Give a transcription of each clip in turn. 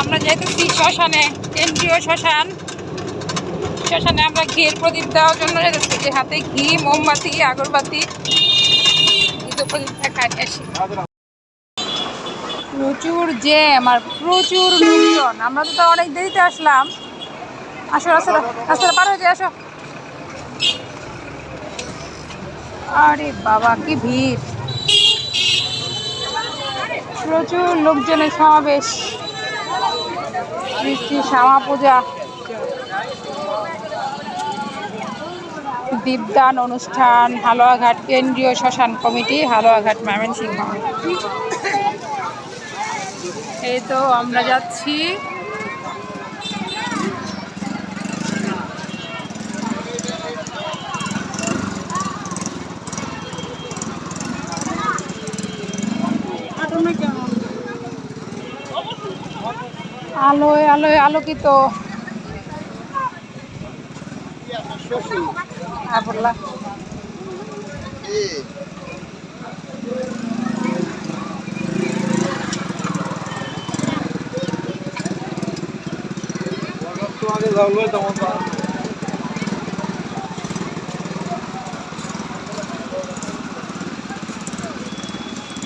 আমরা যেতেছি শ্মশানে, কেন্দ্রীয় শ্মশান। শ্মশানে আমরা ঘিয়ের প্রদীপ দেওয়ার জন্য যেতেছি যে হাতে ঘি, মোমবাতি, আগরবাতি আসি। প্রচুর জ্যাম আর প্রচুর লোকজন আমরা তো অনেক দেরিতে আসলাম। আসো, রাস্তাটা রাস্তাটা পার যায় আসো। আরে বাবা, কি ভিড়। প্রচুর লোকজনের সমাবেশ। শ্যামা পূজা। দীপদান অনুষ্ঠান, হালুয়াঘাট কেন্দ্রীয় শ্মশান কমিটি, হালুয়াঘাট ময়মনসিংহ। এই তো আমরা যাচ্ছি। আলোয় আলোয় আলোকিত। বললা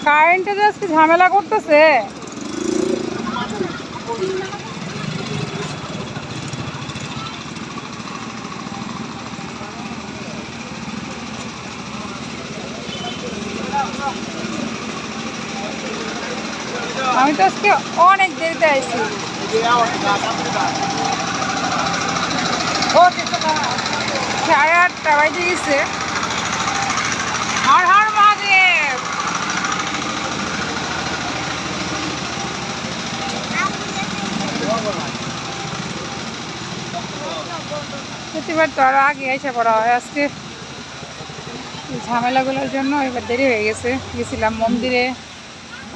কারেন্টে যে আজকে ঝামেলা করতেছে? আমি তো আজকে অনেক দেরিতে আইছি। সাড়ে আটটা বাজে গেছে। হর হর প্রতিবার তো আরও আগে এসে পড়া হয়, আজকে ঝামেলাগুলোর জন্য এবার দেরি হয়ে গেছে। গেছিলাম মন্দিরে,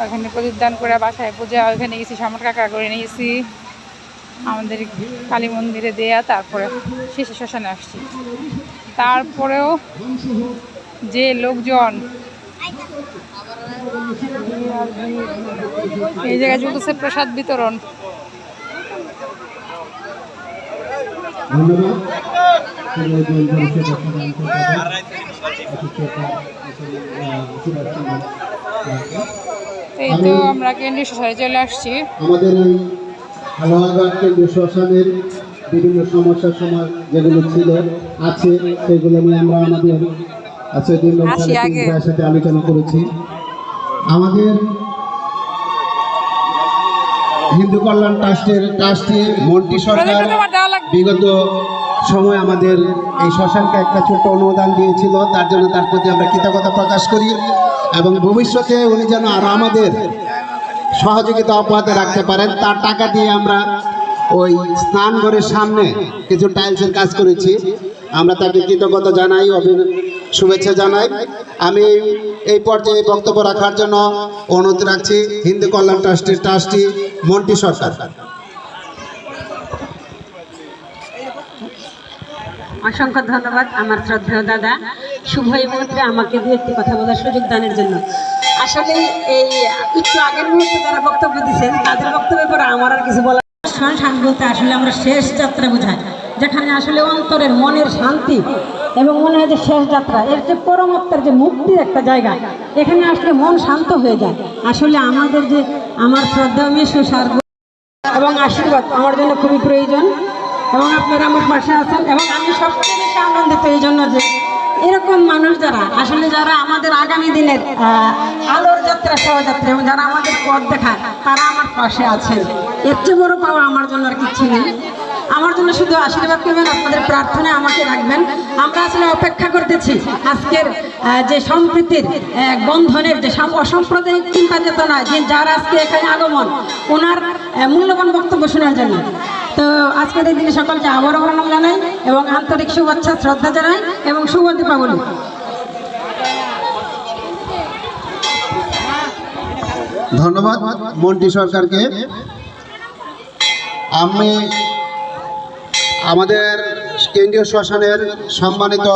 ওখানে প্রদীপদান করে বাসায় পূজা, ওখানে গেছি সমর কাকা করে নিয়েছি আমাদের কালী মন্দিরে দেয়া, তারপরে শেষে শ্মশানে আসছি। তারপরেও যে লোকজন এই জায়গায় চলতেছে প্রসাদ বিতরণ। এই তো আমরা কেন্দ্রীয় শ্মশানে চলে আসছি। আমাদের এই হালুয়াঘাট কেন্দ্রীয় শ্মশানের বিভিন্ন সমস্যার সময় যেগুলো ছিল আছে সেগুলো নিয়ে আমরা আমাদের আজকে দিন আসি সাথে আলোচনা করেছি। আমাদের হিন্দু কল্যাণ ট্রাস্টের ট্রাস্টি মন্টি সরকার বিগত সময় আমাদের এই শ্মশানকে একটা ছোট্ট অনুদান দিয়েছিল। তার জন্য তার প্রতি আমরা কৃতজ্ঞতা প্রকাশ করি এবং ভবিষ্যতে উনি যেন আরও আমাদের সহযোগিতা অব্যাহত রাখতে পারেন, তার টাকা দিয়ে আমরা ওই স্নান ঘরের সামনে কিছু টাইলসের কাজ করেছি। আমরা তাকে কৃতজ্ঞতা জানাই শুভেচ্ছা জানাই। আমি এই পর্যায়ে বক্তব্য রাখার জন্য অনুরোধ রাখছি, হিন্দু কল্যাণ ট্রাস্টের ট্রাস্টি মন্টি সরকার। অসংখ্য ধন্যবাদ আমার শ্রদ্ধেয় দাদা। শুভ এই মুহূর্তে আমাকে দু একটি কথা বলার সুযোগ দানের জন্য। আসলে এই একটু আগের মুহূর্তে যারা বক্তব্য দিচ্ছেন তাদের বক্তব্যের পরে আমার আর কিছু বলার সংসার বলতে আসলে আমরা শেষ যাত্রা বোঝাই, যেখানে আসলে অন্তরের মনের শান্তি এবং মনে হয় যে শেষ যাত্রা, এর যে পরমাত্মার যে মুক্তির একটা জায়গা, এখানে আসলে মন শান্ত হয়ে যায়। আসলে আমাদের যে আমার শ্রদ্ধা মিশু সার এবং আশীর্বাদ আমার জন্য খুবই প্রয়োজন। এবং আপনারা আমার পাশে আছেন এবং আমি সবচেয়ে বেশি আনন্দিত এই জন্য যে এরকম মানুষ যারা, আসলে যারা আমাদের আগামী দিনের আলোর যাত্রা, শোভাযাত্রা এবং যারা আমাদের পথ দেখায়, তারা আমার পাশে আছেন। এর চেয়ে বড় পাওয়া আমার জন্য আর কিচ্ছু নেই। আমার জন্য শুধু আশীর্বাদ করবেন, আপনাদের প্রার্থনায় আমাকে রাখবেন। আমরা আসলে অপেক্ষা করতেছি আজকের যে সম্প্রীতির বন্ধনের, যে সাম- অসাম্প্রদায়িক চিন্তা চেতনা যে যার আজকে এখানে আগমন, ওনার মূল্যবান বক্তব্য শোনার জন্য। তো আজকের এই দিনে সকলকে আবারও প্রণাম জানাই এবং আন্তরিক শুভেচ্ছা, শ্রদ্ধা জানাই এবং শুভ দীপাবলি। ধন্যবাদ মন্টি সরকারকে। আমি আমাদের কেন্দ্রীয় শ্মশানের সম্মানিত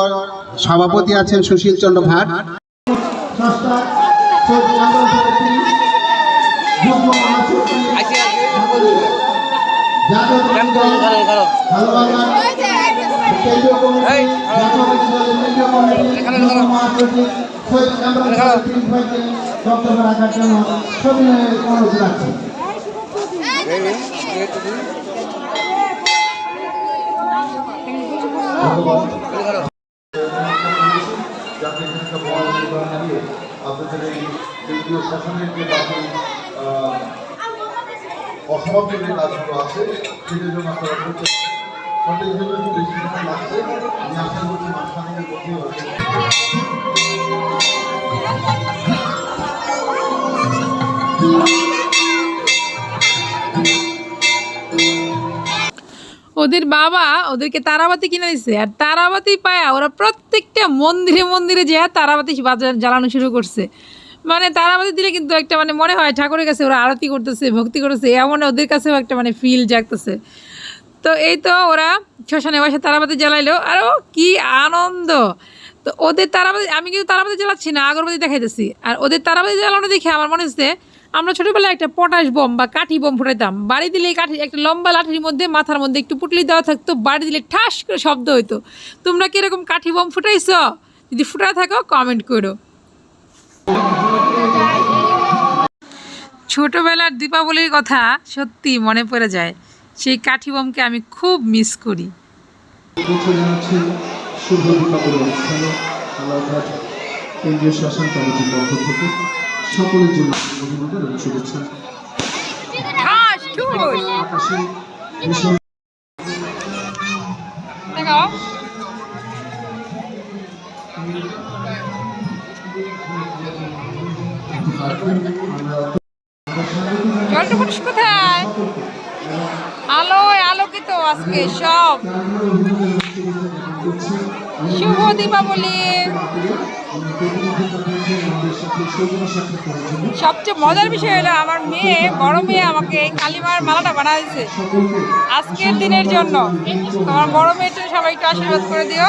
সভাপতি আছেন সুশীল চন্দ্র ভাট। বক্তব্য রাখার জন্য সবিনয়ে অনুরোধ রাখছি আপনাদের এই শাসনের যে অসমাপ্ত কাজগুলো আছে, সেটার জন্য আপনারা করতে। সঠিক জন্য বেশি সময় লাগছে। আমি আশা করছি হবে ওদের বাবা ওদেরকে তারাবাতি কিনে দিচ্ছে আর তারাবাতি পায়া ওরা প্রত্যেকটা মন্দিরে মন্দিরে যে তারাবাতি বাজা- জ্বালানো শুরু করছে। মানে তারাবাতি দিলে কিন্তু একটা মানে মনে হয় ঠাকুরের কাছে ওরা আরতি করতেছে, ভক্তি করতেছে এমন ওদের কাছেও একটা মানে ফিল জাগতেছে। তো এই তো ওরা শ্মশানে বসে তারাবাতি জ্বালাইলো। আর ও কি আনন্দ! তো ওদের তারাবাতি আমি কিন্তু তারাবাতি জ্বালাচ্ছি না, আগরবাতি দেখাইতেছি। আর ওদের তারাবাতি জ্বালানো দেখে আমার মনে হচ্ছে আমরা ছোটোবেলায় একটা পটাশ বোম বা কাঠি বোম ফুটাইতাম। বাড়ি দিলে এই কাঠি, একটা লম্বা লাঠির মধ্যে মাথার মধ্যে একটু পুটলি দেওয়া থাকতো, বাড়ি দিলে ঠাস করে শব্দ হইতো। তোমরা কি এরকম কাঠি বোম ফুটাইছ? যদি ফুটা থাকো কমেন্ট করো। ছোটবেলার দীপাবলির কথা সত্যি মনে পড়ে যায়। সেই কাঠি বোমকে আমি খুব মিস করি। শুভ দীপাবলি কোথায়? আলোয় আলোকিত আজকে সব। শুভ দীপাবলি। সবচেয়ে মজার বিষয় হলো আমার মেয়ে, বড় মেয়ে আমাকে এই কালিমার মালাটা বানা দিয়েছে আজকের দিনের জন্য। তোমার বড় মেয়েটা সবাই একটু আশীর্বাদ করে দিও।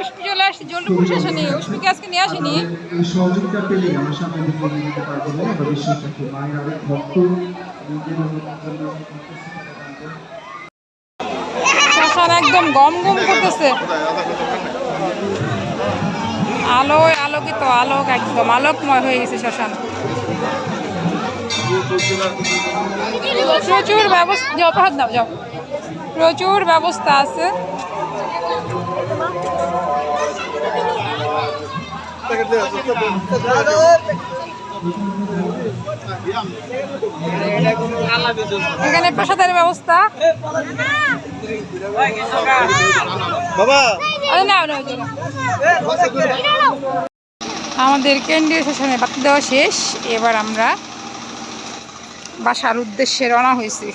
উষ্মি চলে আসছি জলটু পুরুষ আসেনি আজকে নিয়ে আসিনি। সহযোগিতা পেলে আমরা সামনে দিকে পারব আমরা বিশ্বাস রাখি মায়ের ভক্ত। শ্মশান একদম গম গম করতেছে। আলোয় আলোকিত আলোক একদম আলোকময় হয়ে গেছে শ্মশান। প্রচুর ব্যবস্থা যাও। প্রচুর ব্যবস্থা আছে। এখানে প্রসাদের ব্যবস্থা। আমাদের কেন্দ্রীয় শাসনে বাতি দেওয়া শেষ। এবার আমরা বাসার উদ্দেশ্যে রওনা হয়েছি।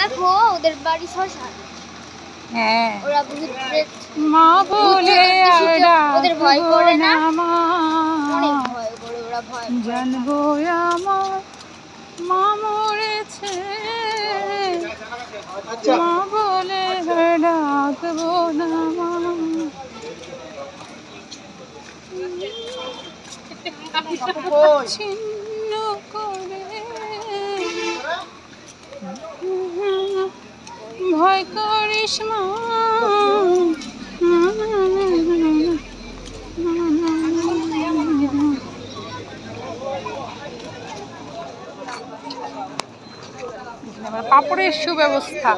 দেখো ওদের বাড়ি শ্মশান। হ্যাঁ। ওরা ভূত মা বলে ওদের ভয় করে না? ডাকবো মা। অনেক ভয় করে ওরা ভয় জানব আমার মা মরেছে। মা বলে ডাকবো না মা। ছিন্ন করিস পাপড়ের সুব্যবস্থা।